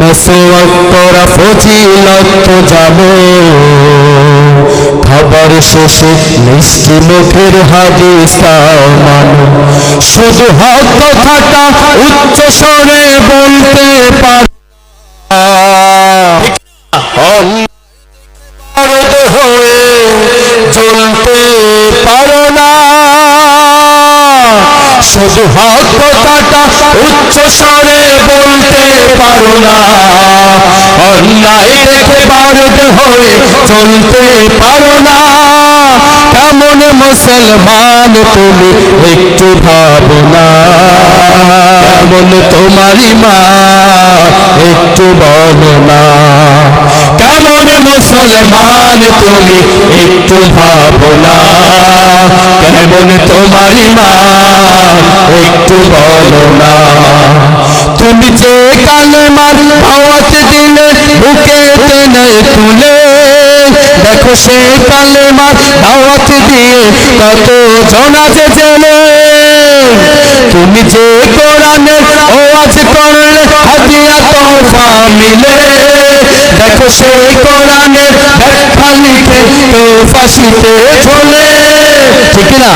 মেসোয়াক করা ফজিলত জানো খাবার শেষে মিষ্টি মুখের হাদিস শুধু হক কথাটা উচ্চ স্বরে বলতে পারো শুধু কথাটা উচ্চ স্বরে বলতে পারো না। অন্যায় রেখে বারুদ হয়ে চলতে পারো না। কেমন মুসলমান তুমি একটু ভাবো না। কেমন তোমারই মা একটু বলো না। মুসলমান তুমি একটু ভাবো না? কেমন তোমারই মা? একটু বলো না। তুমি যে কালেমার আওয়াজ দিলে, বুকে টেনে তুলে, দেখো সে কালেমার দাওয়াত দিয়ে কত জনাজে জেলে। তুমি যে কোরআনের আওয়াজ করলে হাদিয়া তোফা মিলে, দেখো সে কোরআনের লিখে তো ফাঁসিতে ঝোলে ঠিক না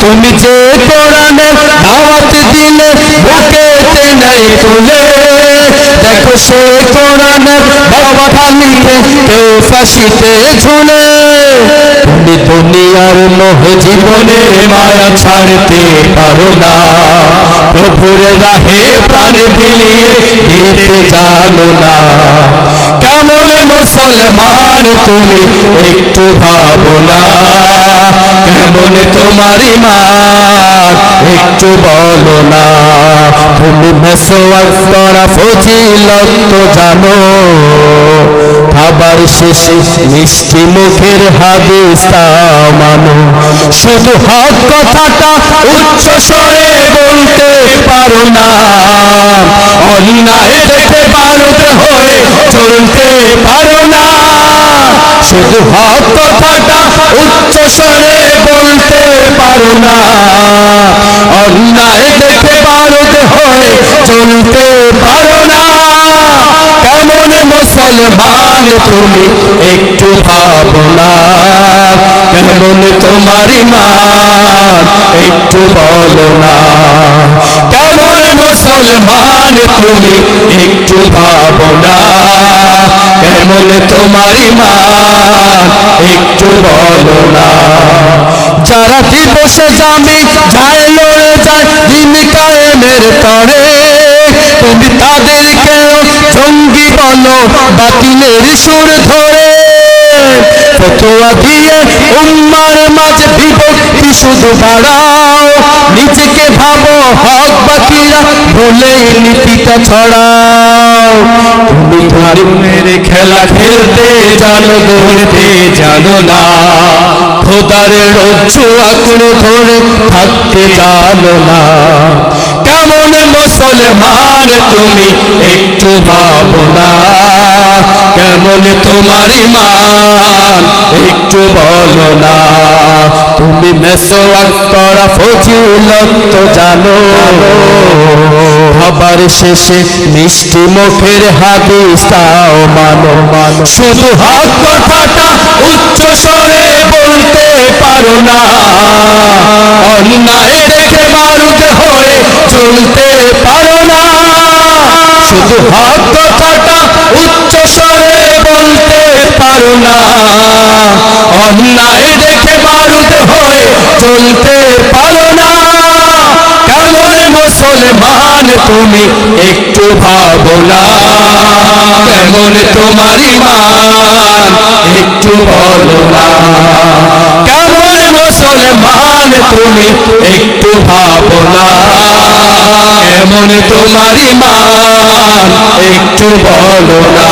তুমি যে কোরআনের দাওয়াত দিলে বুকে টেনে তুলে। দেখো সে কোরআনের বাবা লিখে কেউ ফাঁসিতে ঝুলে। তুমি দুনিয়ার মোহ জীবনে মায়া ছাড়তে পারো না। প্রভুর রাহে প্রাণ বিলিয়ে দিতে জানো না। মুসলমান তুমি একটু ভাবো না কেমন তোমার একটু বলো না তুমি করা তো জানো, খাবার মিষ্টি মুখের মানো। শুধু কথাটা উচ্চ স্বরে বলতে পারো না, অন্যায় দেখে বারুদ হয়ে চলতে পারো শুধু হক কথাটা উচ্চ স্বরে বলতে পারো না। অন্যায় দেখে বারুদ হয়ে চলতে পারো না। কেমন মুসলমান তুমি একটু ভাবো না। কেমন তোমার ইমান একটু বলো না। কেমন মুসলমান তুমি একটু ভাবো না। কেমন তোমার ইমান একটু বলো না। যারা দিবসে জামি যায় লড়ে যায়, দিন কায়েমের তরে। তুমি তাদেরকেও জঙ্গি বলো, বাতিলের সুর ধরে। ফতোয়া দিয়ে উম্মার মাঝে বিভক্তি শুধু বাড়াও, নিজেকে ভাবো হক বলে নীতিটা ছড়াও। তুমি ধর্মের খেলা খেলতে জানো দৌড়তে জানো না। খোদার রজ্জু আঁকড়ে ধরে থাকতে জানো না। মুসলমান তুমি একটু ভাবো না। কেমন তোমার ইমান একটু বলো না। তুমি মেসোয়াক করা ফজিলত তো জানো। খাবার শেষে মিষ্টি মুখের হাদিস তাও মানো মানো। শুধু হাত কথাটা উচ্চ স্বরে বলতে পারো না। অন্যায় দেখে বারুদ হয়ে চলতে পারো হক কথাটা উচ্চ স্বরে বলতে পারো না। অন্যায় দেখে বারুদ হয়ে চলতে পারো না। কেমন মুসলমান তুমি একটু ভাবো না। কেমন তোমার ইমান একটু বলো না। কেমন মুসলমান তুমি একটু ভাবো না। কেমন তোমার ইমান একটু বলো না।